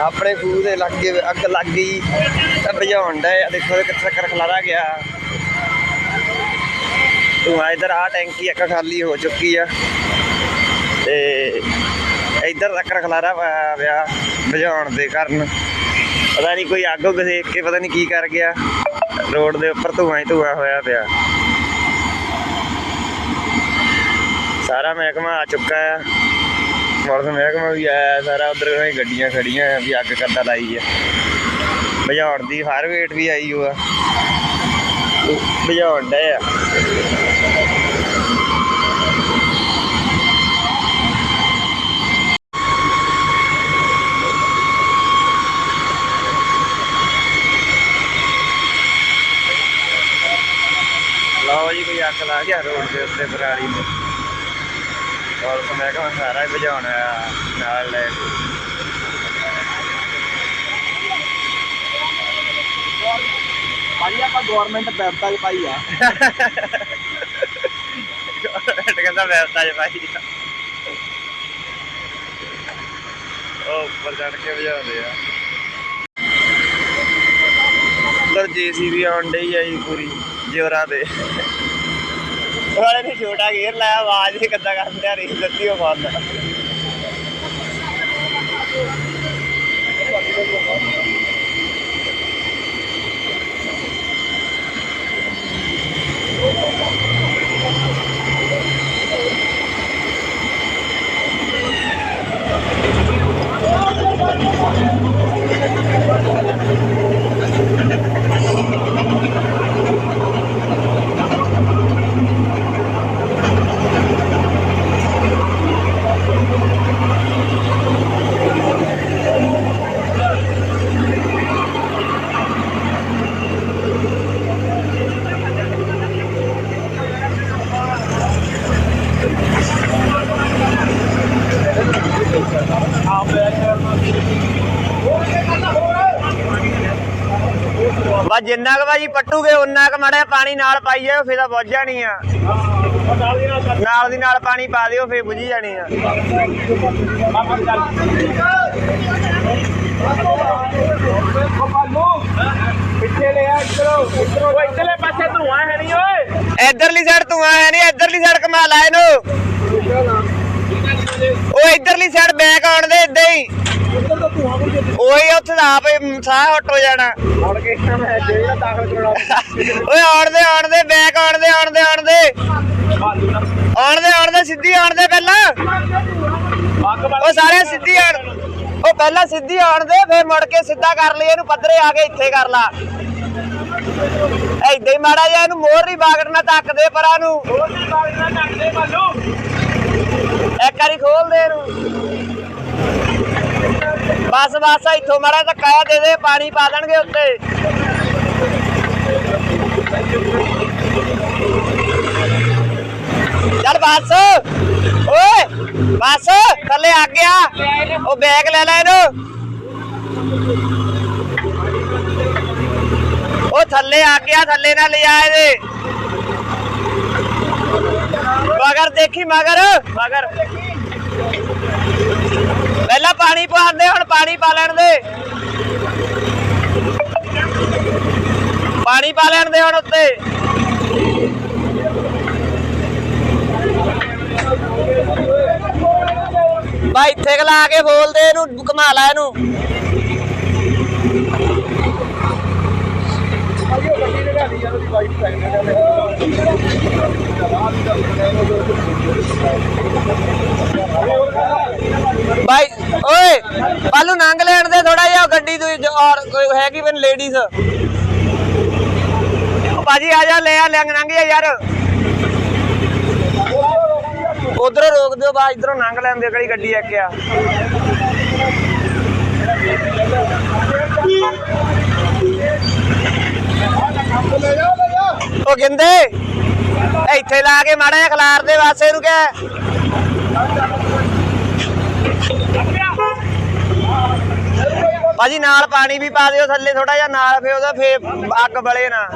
ਆਪਣੇ ਖੂਹ ਦੇ ਲੱਗੇ ਅੱਗ ਲੱਗ ਗਈ, ਤਾਂ ਬੁਝਾਉਣ ਦਾ ਦੇਖੋ ਕਿੱਥੇ ਕਰ ਖਲਾਰਾ ਗਿਆ। ਤੂੰ ਇਧਰ ਆ, ਟੈਂਕੀ ਇੱਕ ਖਾਲੀ ਹੋ ਚੁੱਕੀ ਆ। ਤੇ ਇਧਰ ਤੱਕ ਖਲਾਰਾ ਪਾਇਆ ਪਿਆ ਬੁਝਾਉਣ ਦੇ ਕਾਰਨ। ਪਤਾ ਨਹੀਂ ਕੋਈ ਅੱਗ ਉੱਗ ਦੇਖ ਕੇ, ਪਤਾ ਨਹੀਂ ਕੀ ਕਰ ਗਿਆ। ਰੋਡ ਦੇ ਉੱਪਰ ਧੂਆਂ ਹੀ ਧੂਆਂ ਹੋਇਆ ਪਿਆ। ਸਾਰਾ ਮਹਿਕਮਾ ਆ ਚੁੱਕਾ ਆ। ਮੌਸਮ ਮਹਿਕਮਾ ਵੀ ਆਇਆ ਸਾਰਾ, ਉਧਰ ਹੀ ਗੱਡੀਆਂ ਖੜੀਆਂ ਵੀ ਅੱਗ ਕਰਦਾ ਲਾਈ ਆ। ਬੁਝਾਉਣ ਦੀ ਫਾਇਰ ਵੇਟ ਵੀ ਆਈ ਹੋਆ। ਬੁਝਾਉਣ ਡਏ ਆ। ਲਓ ਜੀ, ਕੋਈ ਅੱਗ ਲਾ ਗਿਆ ਰੋਡ ਦੇ ਉੱਤੇ ਪਰਾਲੀ ਤੇ ਔਰ ਮੈਂ ਕਹਾਂ ਸਾਰਾ ਹੀ ਭਜਾਉਣਾ ਨਾਲ ਲੈ ਭਾਈ ਆਪਾਂ ਗਵਰਨਮੈਂਟ ਵੈਬਸਾਈਟ ਪਾਈ ਆ। ਕਹਿੰਦਾ ਵੈਸਤਾ ਜੇ ਭਾਈ ਉਹ ਉੱਪਰ ਚੜ ਕੇ ਭਜਾਉਂਦੇ ਆ। ਉਧਰ ਜੀਸੀਬੀ ਆਉਣ ਡਈ ਆ ਜੀ ਪੂਰੀ ਜੋਰਾਂ ਤੇ। ਵਾਲੇ ਨੇ ਛੋਟਾ ਗੇਅਰ ਲਾਇਆ ਆਵਾਜ਼ ਹੀ ਕਿੱਦਾਂ ਕਰਦਾ ਰਹੀ ਲੱਤੀ ਉਹ ਮਾਰਦਾ ਜਿੰਨਾ ਕੁ ਭਾਜੀ ਪੱਟੂਗੇ ਉਨਾ ਕੁ ਮੜਿਆ ਪਾਣੀ ਨਾਲ ਪਾਈ ਜਾਓ ਫੇਰ ਤਾਂ ਬੁੱਝ ਜਾਣੀ ਆ। ਨਾਲ ਦੀ ਨਾਲ ਪਾਣੀ ਪਾ ਦਿਓ, ਫੇਰ ਬੁਝੀ ਜਾਣੀ ਆ। ਪਿੱਛੇ ਲੈ ਆ ਇਧਰੋਂ ਇਧਰੋਂ ਓਏ, ਇਧਰਲੇ ਪਾਸੇ ਧੂਆਂ ਹੈ ਨਹੀਂ ਓਏ। ਇਧਰਲੀ ਸਾਈਡ ਧੂਆਂ ਹੈ ਨਹੀਂ ਇਧਰਲੀ ਸਾਈਡ ਕਮਾ ਲਾ ਇਹਨੂੰ। ਉਹ ਇਧਰਲੀ ਸਾਈਡ ਬੈਕ ਆਉਣ ਦੇ ਇਦਾਂ ਹੀ। ਇਧਰ ਉੱਥੇ ਦਾ ਆਪੇ ਸਾਹ ਹਟ ਹੋ ਜਾਣਾ। ਓਏ ਆਉਣ ਦੇ ਆਉਣ ਦੇ ਬੈਕ ਆਉਣ ਦੇ ਆਉਣ ਦੇ ਆਉਣ ਦੇ। ਆਉਣ ਦੇ ਆਉਣ ਦੇ, ਸਿੱਧੀ ਆਉਣ ਦੇ ਪਹਿਲਾਂ। ਉਹ ਸਾਰੇ ਸਿੱਧੀ ਆਣ ਉਹ ਪਹਿਲਾਂ ਸਿੱਧੀ ਆਣ ਦੇ, ਫੇਰ ਮੁੜ ਕੇ ਸਿੱਧਾ ਕਰ ਲਈ, ਇਹਨੂੰ ਪੱਧਰੇ ਆ ਕੇ ਇੱਥੇ ਕਰ ਲਾ। ਐਦਾਂ ਹੀ ਮਾੜਾ ਜਿਹਾ ਇਹਨੂੰ ਮੋਹਰ ਹੀ ਬਾਗੜਨਾ ਨਾ ਦੇ ਪਰਾਂ ਨੂੰ। ਹੋਰ ਦੀ ਬਾਲ ਨਾ ਢੱਕਦੇ ਇੱਕ ਵਾਰੀ ਖੋਲ ਦੇ ਇਹਨੂੰ ਬਸ ਬਸ ਇੱਥੋਂ ਮਾੜਾ ਧੱਕਾ ਜਿਹਾ ਦੇ ਦੇ ਪਾਣੀ ਪਾ ਦੇਣਗੇ ਉੱਤੇ ਚੱਲ ਬਸ ਓਏ ਬਸ ਥੱਲੇ ਆ ਗਿਆ ਉਹ ਬੈਗ ਲੈ ਲੈ ਇਹਨੂੰ ਉਹ ਥੱਲੇ ਆ ਗਿਆ ਥੱਲੇ ਨਾ ਲਿਆ ਇਹਦੇ ਮਗਰ ਦੇਖੀ ਮਗਰ। ਮਗਰ। ਪਹਿਲਾਂ ਪਾਣੀ ਪਾਉਂਦੇ ਹੁਣ ਪਾਣੀ ਪਾ ਲੈਣ ਦੇ। ਪਾਣੀ ਪਾ ਲੈਣ ਦੇ ਹੁਣ ਉੱਤੇ। ਬਾਈ ਇੱਥੇ ਲਾ ਕੇ ਬੋਲਦੇ ਇਹਨੂੰ ਘੁਮਾ ਲੈ ਇਹਨੂੰ ਆਈਓ ਗੱਡੀ ਲਗਾ ਲਈ ਯਾਰ ਉਹਦੀ ਵਾਈਟ ਸਾਈਡ ਬਾਈ, ਓਏ, ਪਾਲੂ ਨੰਗ ਲੈਣ ਦੇ ਥੋੜਾ ਜਿਹਾ ਗੱਡੀ ਤੋਂ ਔਰ ਕੋਈ ਹੈਗੀ ਬਨ ਲੇਡੀਜ਼ ਭਾਜੀ ਆ ਜਾ, ਲੈ ਆ ਲੰਘ ਲੰਘ ਯਾਰ। ਉਧਰੋਂ ਰੋਕ ਦਿਓ ਬਾ ਇਧਰੋਂ ਲੰਘ ਲੈਂਦੇ ਕਿਹੜੀ ਗੱਡੀ ਆ ਕਿਆ ਲੈ ਜਾ ਲੈ ਜਾ ਉਹ ਕਹਿੰਦੇ, ਇੱਥੇ ਲਾ ਕੇ ਮਾੜਾ ਜਿਹਾ ਖਲਾਰ ਦੇ ਵਾਸੇ ਨੂੰ ਕਹਿ। ਭਾਜੀ ਨਾਲ ਪਾਣੀ ਵੀ ਪਾ ਦਿਓ ਥੱਲੇ ਥੋੜਾ ਜਿਹਾ, ਨਾਲ ਫੇ ਉਹਦਾ ਫੇ ਅੱਗ ਬਲੇ ਨਾ।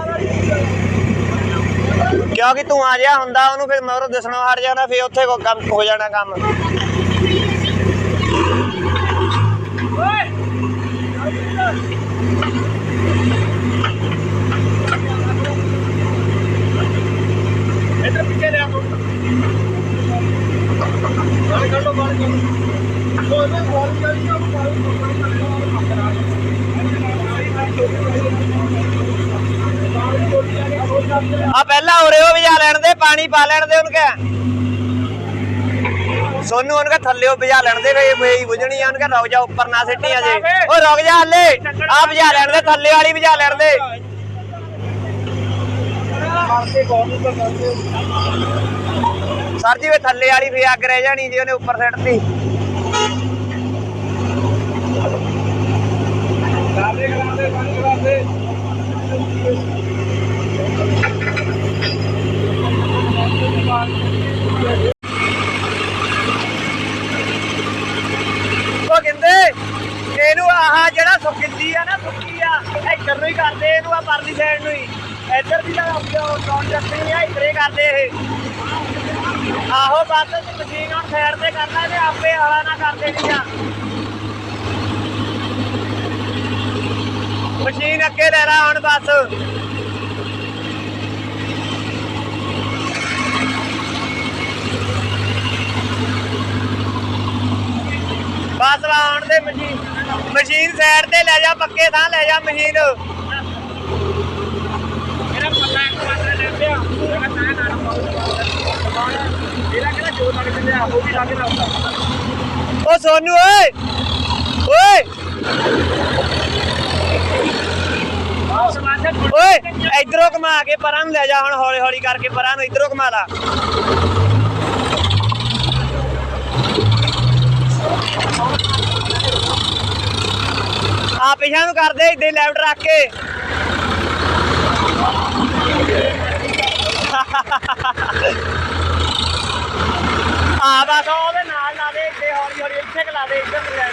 ਕਿਉਂਕਿ ਤੂੰ ਜਿਹਾ ਹੁੰਦਾ ਉਹਨੂੰ ਫਿਰ ਮਗਰੋਂ ਦਿਸਣੋਂ ਹਟ ਜਾਣਾ ਫੇ ਉੱਥੇ ਕੋ ਕੰਮ ਹੋ ਜਾਣਾ ਕੰਮ ਇੱਧਰ ਪਿੱਛੇ ਲਿਆ ਤੂੰ ਗਾੜੀ ਕੱਢੋ ਗਾੜੀ ਕੱਢੋ ਉਹ ਇਹਨੇ ਗਾੜੀ ਕੱਢੀ ਉਹ ਆ ਪਹਿਲਾਂ ਉਰੇ ਉਹ ਵਜਾ ਲੈਣ ਦੇ, ਪਾਣੀ ਪਾ ਲੈਣ ਦੇ ਉਹਨੂੰ ਕਹਿ ਸੋਨੂੰ ਉਹਨੂੰ ਕਹਿ ਥੱਲੇ ਵਜਾ ਲੈਣ ਦੇ, ਵੇ ਵੇਈ ਬੁਝਣੀ ਆ ਉਹਨੂੰ ਰੁਕ ਜਾ, ਉੱਪਰ ਨਾ ਸਿੱਟੀ ਅਜੇ। ਉਹ ਰੁਕ ਜਾ ਹੱਲੇ ਆ ਵਜਾ ਲੈਣ ਦੇ, ਥੱਲੇ ਵਾਲੀ ਵਜਾ ਲੈਣ ਦੇ। ਸਰ ਜੀ, ਵੇ ਥੱਲੇ ਵਾਲੀ ਫੇ ਅੱਗ ਰਹਿ ਜਾਣੀ ਜੇ ਉਹਨੇ ਉੱਪਰ ਸਿੱਟਤੀ। ਕਰਾਦੇ ਕਰਾਦੇ ਪਾਣੀ ਕਰਾਦੇ ਉਹ ਕਹਿੰਦੇ, ਇਹਨੂੰ ਆਹ ਜਿਹੜਾ ਸੁੱਕੀ ਆ ਨਾ ਸੁੱਕੀ ਆ ਇੱਧਰ ਨੂੰ ਹੀ ਕਰਦੇ, ਇਹਨੂੰ ਆ ਪਰਲੀ ਸਾਈਡ ਨੂੰ ਹੀ। ਇੱਧਰ ਦੀ ਤਾਂ ਕੌਣ ਚੱਕਣੀ ਆ, ਇੱਧਰੇ ਕਰਦੇ ਇਹ। ਆਹੋ, ਬਸ ਮਸ਼ੀਨ ਹੁਣ ਸਾਈਡ ਤੇ ਕਰਨਾ ਤੇ ਆਪੇ ਹਲਾ ਨਾ ਕਰ ਦੇਣੀ ਆ। ਮਸ਼ੀਨ ਅੱਗੇ ਲੈ ਰਾ ਹੁਣ ਬਸ। ਬਸ ਲਾਉਣ ਦੇ ਮਸ਼ੀਨ ਮਸ਼ੀਨ ਸਾਈਡ ਤੇ ਲੈ ਜਾ, ਪੱਕੇ ਥਾਂ ਲੈ ਜਾ ਮਸ਼ੀਨ ਮੇਰਾ ਪੱਲਾ ਇੱਕ ਵਾਰ ਲੈ ਲਿਆ ਮੈਂ ਤਾਂ ਨਾ ਪਾਉਂ ਇਹਦਾ ਕਿਹੜਾ ਜੋਰ ਲੱਗ ਜਾਂਦਾ ਉਹ ਵੀ ਲੱਗ ਜਾਂਦਾ ਓ ਸੋਨੂ, ਓਏ! ਓਏ! ਓਏ, ਇਧਰੋਂ ਘੁਮਾ ਕੇ ਪਰਾਂ ਨੂੰ ਲੈ ਜਾ ਹੁਣ, ਹੌਲੀ ਹੌਲੀ ਕਰਕੇ ਪਰਾਂ ਨੂੰ ਇਧਰੋਂ ਘੁਮਾ ਲਾ। ਆ ਪਿਛਾਂ ਨੂੰ ਕਰਦੇ ਇੱਦੇ ਲੈਫਟ ਰੱਖ ਕੇ। ਆ ਬਸ ਉਹਦੇ ਨਾਲ ਲਾ ਦੇ ਇੱਥੇ ਹੌਲੀ ਹੌਲੀ ਇੱਥੇ ਕੁ ਲਾ ਦੇ ਇੱਧਰ ਨੂੰ ਲੈਣ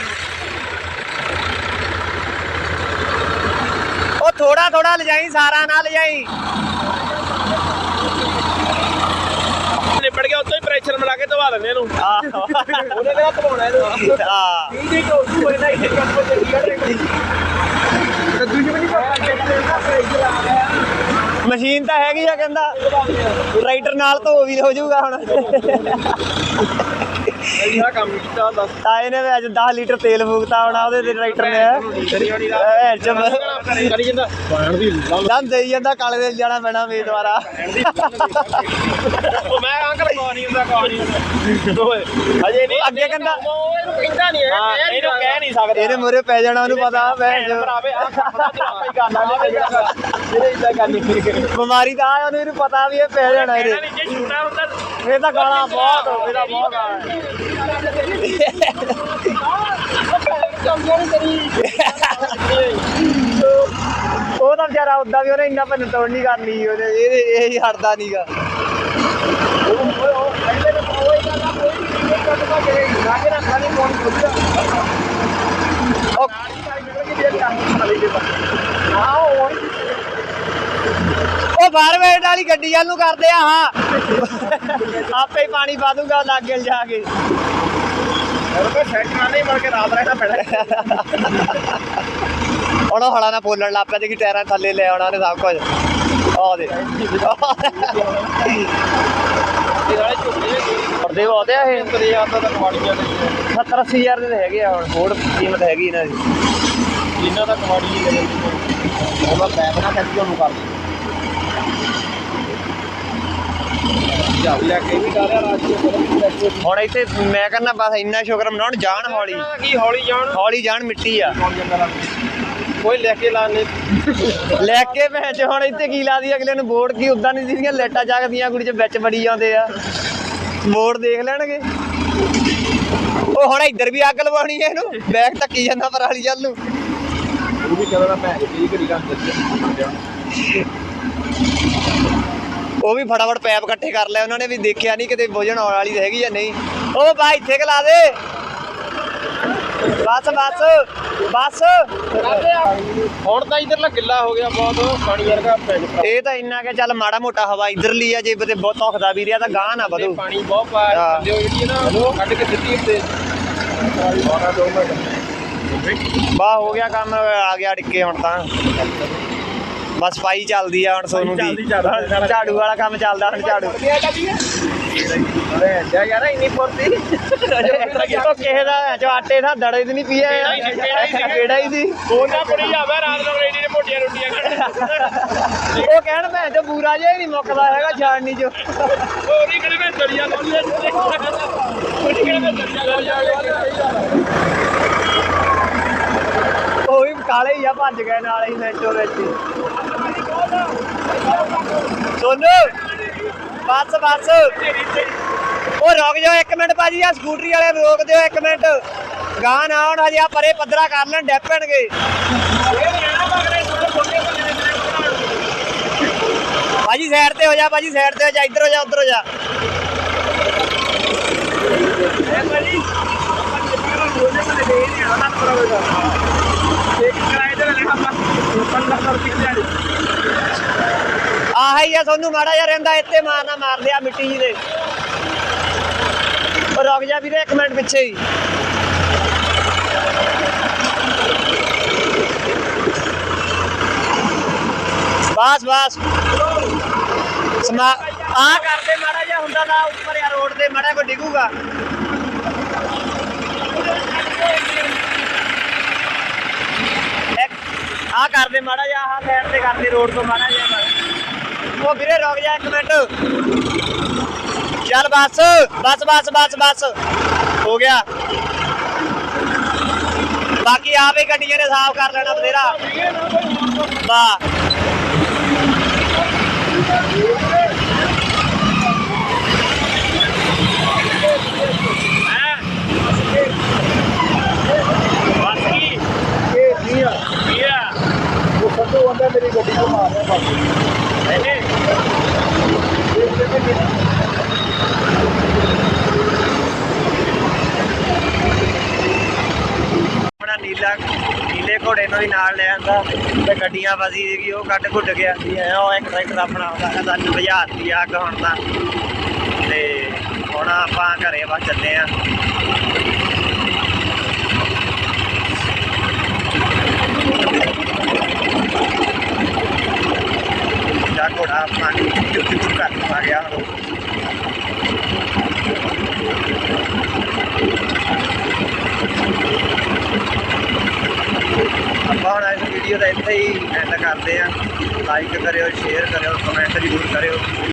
ਉਹ ਥੋੜਾ ਥੋੜਾ ਲਿਜਾਈ ਸਾਰਾ ਨਾ ਲਿਜਾਈ। ਨਿਬੜ ਗਿਆ ਉੱਤੋਂ ਹੀ ਪ੍ਰੈਸ਼ਰ ਮਿਲਾ ਕੇ ਦਵਾ ਦਿੰਦੇ ਇਹਨੂੰ। ਆਹੋ। ਉਹਨੇ ਕਿਹੜਾ ਧਵਾਉਣਾ ਇਹਨੂੰ। ਆ ਠੀਕ ਹੋ ਤੂੰ ਬਣਾ ਇੱਥੇ ਕੰਮ ਤੇ ਕੀ ਕਰ ਰਹੀ ਤੇ ਦੂਜੀ ਵੀ ਨਹੀਂ ਪਤਾ ਕਿੱਥੇ ਪ੍ਰੈਸ਼ਰ ਆ ਗਿਆ ਮਸ਼ੀਨ ਤਾਂ ਹੈਗੀ ਆ ਕਹਿੰਦਾ। ਟਰੈਕਟਰ ਨਾਲ ਧੋ ਵੀ ਹੋ ਜਾਊਗਾ ਹੁਣ। ਇਹ ਕੰਮ ਕੀਤਾ ਦੱਸ। ਤਾਏ ਨੇ ਵੀ ਅੱਜ 10 ਲੀਟਰ ਤੇਲ ਫੂਕਤਾ ਹੋਣਾ ਉਹਦੇ ਤੇ ਟਰੈਕਟਰ ਨੇ। ਐ ਜਮ ਕਰੀ ਜਾਂਦਾ ਦੀ ਦਮ ਦੇਈ ਜਾਂਦਾ ਕਾਲੇ ਦੇ ਜਾਣਾ ਪੈਣਾ ਵੀ ਦੁਆਰਾ ਉਹ ਮੈਂ ਅੰਕਲ ਕੋ ਨਹੀਂ ਹੁੰਦਾ ਕੋ ਨਹੀਂ ਹੁੰਦਾ। ਓਏ ਅਜੇ ਨਹੀਂ ਅੱਗੇ ਕਹਿੰਦਾ। ਉਹ ਇਹਨੂੰ ਕਹਿੰਦਾ ਨਹੀਂ ਹੈ ਹਾਂ, ਇਹਨੂੰ ਕਹਿ ਨਹੀਂ ਸਕਦਾ। ਇਹਨੇ ਮੂਰੇ ਪੈ ਜਾਣਾ ਉਹਨੂੰ ਪਤਾ ਭਰਾਵੇ ਆ ਆਪਾਂ ਇਹਦੇ ਇਦਾਂ ਕਰਨੀ ਬਿਮਾਰੀ ਤਾਂ ਆ ਉਹਨੂੰ ਇਹਨੂੰ ਪਤਾ ਵੀ ਇਹ ਪੈ ਜਾਣਾ ਇਹਦੇ। ਨੇ ਜੇ ਛੋਟਾ ਹੁੰਦਾ ਇਹ ਤਾਂ ਗਾਲਾਂ ਬਹੁਤ ਇਹਦਾ ਬਹੁਤ ਉਹ ਤਾਂ ਵਿਚਾਰਾ ਉਦਾਂ ਵੀ ਉਹਨੇ ਇੰਨਾ ਭੰਨ ਤੋੜ ਨਹੀਂ ਕਰਨੀ, ਉਹਨੇ ਇਹ ਇਹ ਹਟਦਾ ਨਹੀਂਗਾ ਵੇਟ ਵਾਲੀ ਗੱਡੀ ਵੱਲ ਨੂੰ ਕਰਦੇ ਆ ਹਾਂ। ਆਪੇ ਹੀ ਪਾਣੀ ਪਾ ਦੂੰਗਾ ਲਾਗੇ ਜਾ ਕੇ। ਉਹਨੂੰ ਹਲਾ ਨਾ ਬੋਲਣ ਲੱਗ ਪਿਆ ਕਿ ਟਾਇਰਾਂ ਥੱਲੇ ਲੈ ਆਉਣਾ ਉਹਨੇ ਸਭ ਕੁਝ। ਆਹ ਦੇ ਪਰਦੇ ਆਉਂਦੇ ਆ ਇਹ। 70 80 ਹਜ਼ਾਰ ਦੇ ਤਾਂ ਹੈਗੇ ਆ ਹੁਣ। ਹੋਰ ਕੀਮਤ ਹੈਗੀ ਇਹਨਾਂ ਦੀ। ਇਹਨਾਂ ਦਾ ਕਮਾੜੀ ਹੀ ਲੈ ਜਾਂਦੇ ਉਹਦਾ ਪੈਪ ਨਾ ਉਹਨੂੰ ਕਰ ਦੇ ਜਾ ਲੈ ਕੇ ਵੀ ਕਰ ਰਿਹਾ ਰਾਜੀ ਹੁਣ ਇੱਥੇ ਮੈਂ ਕਹਿੰਦਾ ਬਸ ਇੰਨਾ ਸ਼ੁਕਰ ਮਨਾਉਣ ਜਾਣ ਹੌਲੀ। ਕੀ ਹੌਲੀ ਜਾਣ? ਹੌਲੀ ਜਾਣ ਮਿੱਟੀ ਆ। ਕੋਈ ਲੈ ਕੇ ਲਾਣੇ ਲੈ ਕੇ ਭੈਣ ਚ ਹੁਣ ਇੱਥੇ ਕੀ ਲਾਦੀ ਅਗਲੇ ਨੂੰ ਬੋਰਡ ਕੀ ਉਦਾਂ ਨਹੀਂ ਦੀਦੀਆਂ ਲੈਟਾਂ ਜਾਗਦੀਆਂ ਕੁੜੀ ਚ ਵਿੱਚ ਵੜੀ ਜਾਂਦੇ ਆ। ਬੋਰਡ ਦੇਖ ਲੈਣਗੇ। ਉਹ ਹੁਣ ਇੱਧਰ ਵੀ ਅੱਗ ਲਵਾਉਣੀ ਹੈ ਇਹਨੂੰ। ਬੈਗ ਧੱਕੀ ਜਾਂਦਾ ਪਰਾਲੀ ਚੱਲ ਨੂੰ। ਉਹ ਵੀ ਕਹਿੰਦਾ ਮੈਂ ਕੀ ਕਰੀ ਕੰਮ ਉਹ ਵੀ ਫਟਾਫਟ ਪੈਪ ਇਕੱਠੇ ਕਰ ਲਿਆ ਉਹਨਾਂ ਨੇ ਵੀ ਦੇਖਿਆ ਨਹੀਂ ਕਿਤੇ ਬੁਝਣ ਆਉਣ ਵਾਲੀ ਹੈਗੀ ਜਾਂ ਨਹੀਂ। ਉਹ ਬਾ ਇੱਥੇ ਕਲਾ ਦੇ। ਬਸ ਬਸ ਬਸ। ਹੁਣ ਤਾਂ ਇਧਰਲਾ ਗਿੱਲਾ ਹੋ ਗਿਆ ਬਹੁਤ ਪਾਣੀ ਵਰਗਾ ਇਹ ਤਾਂ ਇੰਨਾ ਕਿ ਚੱਲ ਮਾੜਾ ਮੋਟਾ ਹਵਾ ਇੱਧਰਲੀ ਆ ਜੇ ਕਿਤੇ ਬਹੁਤ ਧੁਖਦਾ ਵੀ ਰਿਹਾ ਤਾਂ ਗਾਹ ਨਾ ਵਧੂ। ਪਾਣੀ ਬਹੁਤ ਪਾ। ਦਿਓ ਜਿਹੜੀ ਨਾ ਉਹ ਕੱਢ ਕੇ ਦਿੱਤੀ ਉੱਤੇ। ਆਉਣਾ ਦੋ ਮਿੰਟ ਬਾ ਹੋ ਗਿਆ ਕੰਮ ਆ ਗਿਆ ਡਿੱਕੇ ਹੁਣ ਤਾਂ। ਬਸ ਸਫ਼ਾਈ ਚੱਲਦੀ ਆ ਹੁਣ ਸੋਨੂੰ ਦੀ। ਝਾੜੂ ਵਾਲਾ ਕੰਮ ਚੱਲਦਾ ਹੁਣ ਝਾੜੂ। ਅਰੇ ਯਾਰ ਇੰਨੀ ਫੁਰਤੀ। ਉਹ ਕਿਸੇ ਦਾ ਜੋ ਆਟੇ ਦਾ ਦੜੇ ਤੇ ਨਹੀਂ ਪੀਆ ਕਿਹੜਾ ਹੀ ਸੀ, ਕਿਹੜਾ ਹੀ ਸੀ। ਕਿਹੜਾ ਹੀ ਸੀ? ਉਹਨਾਂ ਕੁੜੀ ਜਾਵੇ ਰਾਤ ਨੂੰ ਰੇਡੀ ਨੇ ਮੋਟੀਆਂ ਰੋਟੀਆਂ ਖਾਣ ਉਹ ਕਹਿਣ ਮੈਂ ਤੇ ਬੂਰਾ ਹੀ ਨਹੀਂ ਮੁੱਕਦਾ ਹੈਗਾ ਛਾਣਨੀ ਚ ਹੋਰ ਹੀ ਕਿਹੜੇ ਮੈਂ ਦਰੀਆ ਲਾ ਲਿਆ ਹੋਰ ਹੀ ਕਿਹੜੇ ਮੈਂ ਦਰੀਆ ਲਾ ਲਿਆ ਹੀ ਆ, ਭੱਜ ਗਏ ਨਾਲ ਹੀ ਮੈਂਟੋ ਵਿੱਚ। ਹੀ। ਸੋਨੂ, ਬੱਸ ਬੱਸ। ਉਹ ਰੁਕ ਜਾਓ ਇੱਕ ਮਿੰਟ ਭਾਜੀ ਆ ਸਕੂਟਰੀ ਵਾਲੇ ਰੋਕ ਦਿਓ ਇੱਕ ਮਿੰਟ। ਗਾਂ ਨਾ ਆਉਣ, ਹਜੇ ਆ ਪਰੇ ਪੱਧਰਾ ਕਰ ਲੈਣ ਡੈਪਣਗੇ ਭਾਜੀ ਸਾਈਡ ਤੇ ਹੋ ਜਾ, ਭਾਜੀ ਸਾਈਡ ਤੇ ਹੋ ਜਾ, ਇੱਧਰ ਹੋ ਜਾ, ਉੱਧਰ ਹੋ ਜਾ। ਆਹ ਆ ਸੋਨੂੰ, ਮਾੜਾ ਜਿਹਾ ਰਹਿੰਦਾ, ਇੱਥੇ ਮਾਰਨਾ ਮਾਰ ਲਿਆ ਮਿੱਟੀ ਜੀ ਦੇ। ਰੁਕ ਜਾ ਵੀਰੇ, ਇੱਕ ਮਿੰਟ ਪਿੱਛੇ ਹੀ। ਬਸ ਬਸ। ਸਮਾ ਆ। ਕਰਦੇ ਮਾੜਾ ਜਿਹਾ ਹੁੰਦਾ ਨਾ ਉੱਪਰ ਆ ਰੋਡ ਤੇ ਮਾੜਾ ਕੋ ਡਿੱਗੂਗਾ। ਆ ਕਰਦੇ ਮਾੜਾ ਜਿਹਾ, ਆਹ ਸਾਈਡ ਤੇ ਕਰਦੇ ਰੋਡ ਤੋਂ ਮਾੜਾ ਜਿਹਾ ਉਹ ਵੀਰੇ ਰੁਕ ਜਾ ਇੱਕ ਮਿੰਟ। ਚੱਲ ਬਸ ਬਸ ਬਸ ਬਸ ਬਸ। ਹੋ ਗਿਆ। ਬਾਕੀ ਆਪੇ ਗੱਡੀਆਂ ਨੇ ਸਾਫ਼ ਕਰ ਲੈਣਾ ਬਥੇਰਾ। ਵਾਹ। ਆਪਣਾ ਨੀਲਾ ਨੀਲੇ ਘੋੜੇ ਨੂੰ ਵੀ ਨਾਲ ਲੈ ਆਂਦਾ ਤੇ ਗੱਡੀਆਂ ਫਸੀ ਸੀਗੀ, ਉਹ ਕੱਢ ਘੁੱਟ ਗਿਆ ਸੀ ਐ, ਉਹ ਇੱਕ ਟਰੈਕਟਰ ਆਪਣਾ ਆਉਂਦਾ ਕਹਿੰਦਾ ਨੂੰ ਬੁਝਾਤੀ ਆ ਹੁਣ ਤਾਂ ਤੇ ਹੁਣ ਆਪਾਂ ਘਰੇ ਬਸ ਚੱਲੇ ਆ।